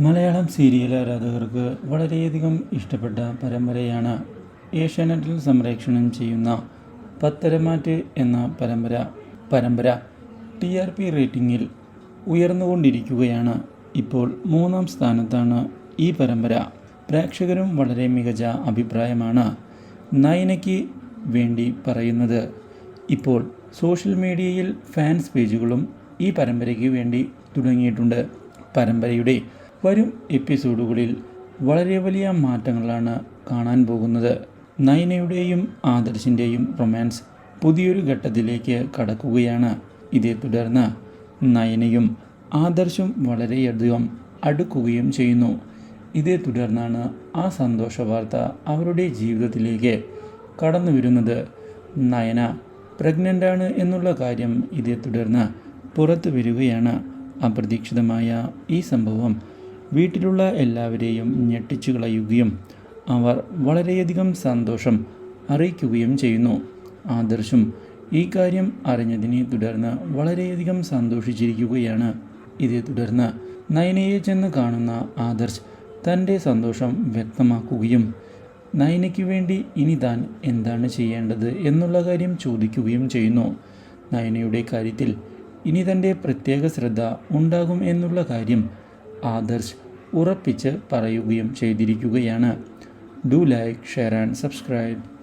Malayalam serial ആരാധകർക്ക് വളരെയധികം ഇഷ്ടപ്പെട്ട പരമ്പരയാണ് ഏഷ്യാനെറ്റിൽ സംപ്രേക്ഷണം ചെയ്യുന്ന പത്തരമാറ്റ് എന്ന പരമ്പര. പരമ്പര ടി ആർ പി റേറ്റിംഗിൽ ഉയർന്നുകൊണ്ടിരിക്കുകയാണ്. ഇപ്പോൾ മൂന്നാം സ്ഥാനത്താണ് ഈ പരമ്പര. പ്രേക്ഷകരും വളരെ മികച്ച അഭിപ്രായമാണ് നയനയ്ക്ക് വേണ്ടി പറയുന്നത്. ഇപ്പോൾ സോഷ്യൽ മീഡിയയിൽ ഫാൻസ് പേജുകളും ഈ പരമ്പരയ്ക്ക് വേണ്ടി തുടങ്ങിയിട്ടുണ്ട്. പരമ്പരയുടെ വരും എപ്പിസോഡുകളിൽ വളരെ വലിയ മാറ്റങ്ങളാണ് കാണാൻ പോകുന്നത്. നയനയുടെയും ആദർശിന്റെയും റൊമാൻസ് പുതിയൊരു ഘട്ടത്തിലേക്ക് കടക്കുകയാണ്. ഇതേ തുടർന്ന് നയനയും ആദർശും വളരെയധികം അടുക്കുകയും ചെയ്യുന്നു. ഇതേ തുടർന്നാണ് ആ സന്തോഷ വാർത്ത അവരുടെ ജീവിതത്തിലേക്ക് കടന്നു വരുന്നത്. നയന പ്രഗ്നന്റാണ് എന്നുള്ള കാര്യം ഇതേ തുടർന്ന് പുറത്തു വരികയാണ്. അപ്രതീക്ഷിതമായ ഈ സംഭവം വീട്ടിലുള്ള എല്ലാവരെയും ഞെട്ടിച്ചു കളയുകയും അവർ വളരെയധികം സന്തോഷം അറിയിക്കുകയും ചെയ്യുന്നു. ആദർശും ഈ കാര്യം അറിഞ്ഞതിനെ തുടർന്ന് വളരെയധികം സന്തോഷിച്ചിരിക്കുകയാണ്. ഇതേ തുടർന്ന് നയനയെ ചെന്ന് കാണുന്ന ആദർശ് തന്റെ സന്തോഷം വ്യക്തമാക്കുകയും നയനയ്ക്ക് വേണ്ടി ഇനി താൻ എന്താണ് ചെയ്യേണ്ടത്? എന്നുള്ള കാര്യം ചോദിക്കുകയും ചെയ്യുന്നു. നയനയുടെ കാര്യത്തിൽ ഇനി തന്റെ പ്രത്യേക ശ്രദ്ധ ഉണ്ടാകും എന്നുള്ള കാര്യം ആദർശ് ഉറപ്പിച്ച് പറയുകയും ചെയ്തിരിക്കുകയാണ്. Do like share and subscribe